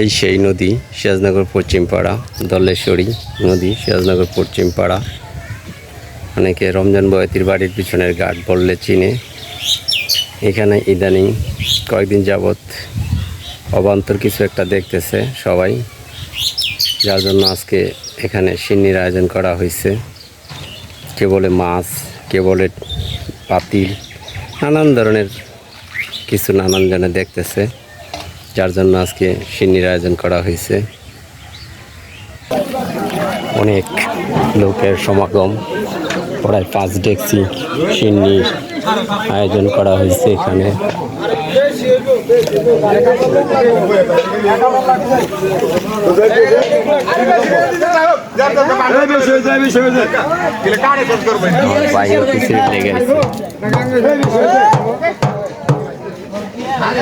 এই সেই নদী সিরাজনগর পশ্চিমপাড়া, দলেশ্বরী নদী সিরাজনগর পশ্চিমপাড়া। অনেকে রমজান বয়তির বাড়ির পিছনের ঘাট বললে চিনে। এখানে ইদানিং কয়েকদিন যাবৎ অবান্তর কিছু একটা দেখতেছে সবাই, যার জন্য আজকে এখানে সিন্নির আয়োজন করা হয়েছে। কে বলে মাছ, কে বলে পাতিল, নানান ধরনের কিছু নানান জনে দেখতেছে। যার জন্য আজকে সিন্নির আয়োজন করা হয়েছে। অনেক লোকের সমাগম। প্রায় পাঁচ ডেকসি সিন্নির আয়োজন করা হয়েছে এখানে। লেগে গেছে।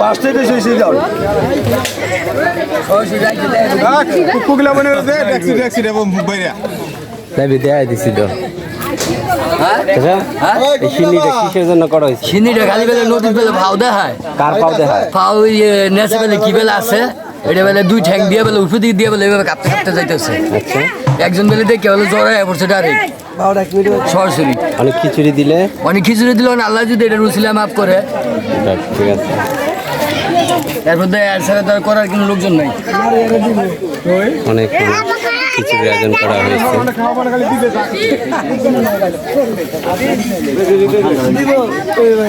পাঁচটাই বেশি বেশি দাও মনে হচ্ছে ট্যাক্সি ট্যাক্সি দেবো বাইরে দাবি দেয় দিছি তো আচ্ছা, এই সিন্নিটা কিসের জন্য করা হয়েছে সিন্নিটা খালি বেলে নদীর বেলে ভাও দেখায় কার ইয়ে কি বেলে আছে এটা বেলে দুই ঠ্যাং দিয়ে বেলে উঠে দিয়ে দিয়ে বেলে এভাবে কাঁপতে কাঁপতে যাইতেছে। আচ্ছা। একজন বেলে দেখে বেলে জ্বর হয়ে পড়ছে ডাইরেক্ট সরাসরি। অনেক খিচুড়ি দিলে? অনেক খিচুড়ি দিলে না আল্লাহ যদি এটা রুসিলা মাফ করে। ঠিক আছে। এরপর করার কোনো লোকজন নাই। অনেক খিচুড়ি আয়োজন করা হয়েছে। বইরা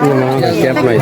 ক্যাপ নাই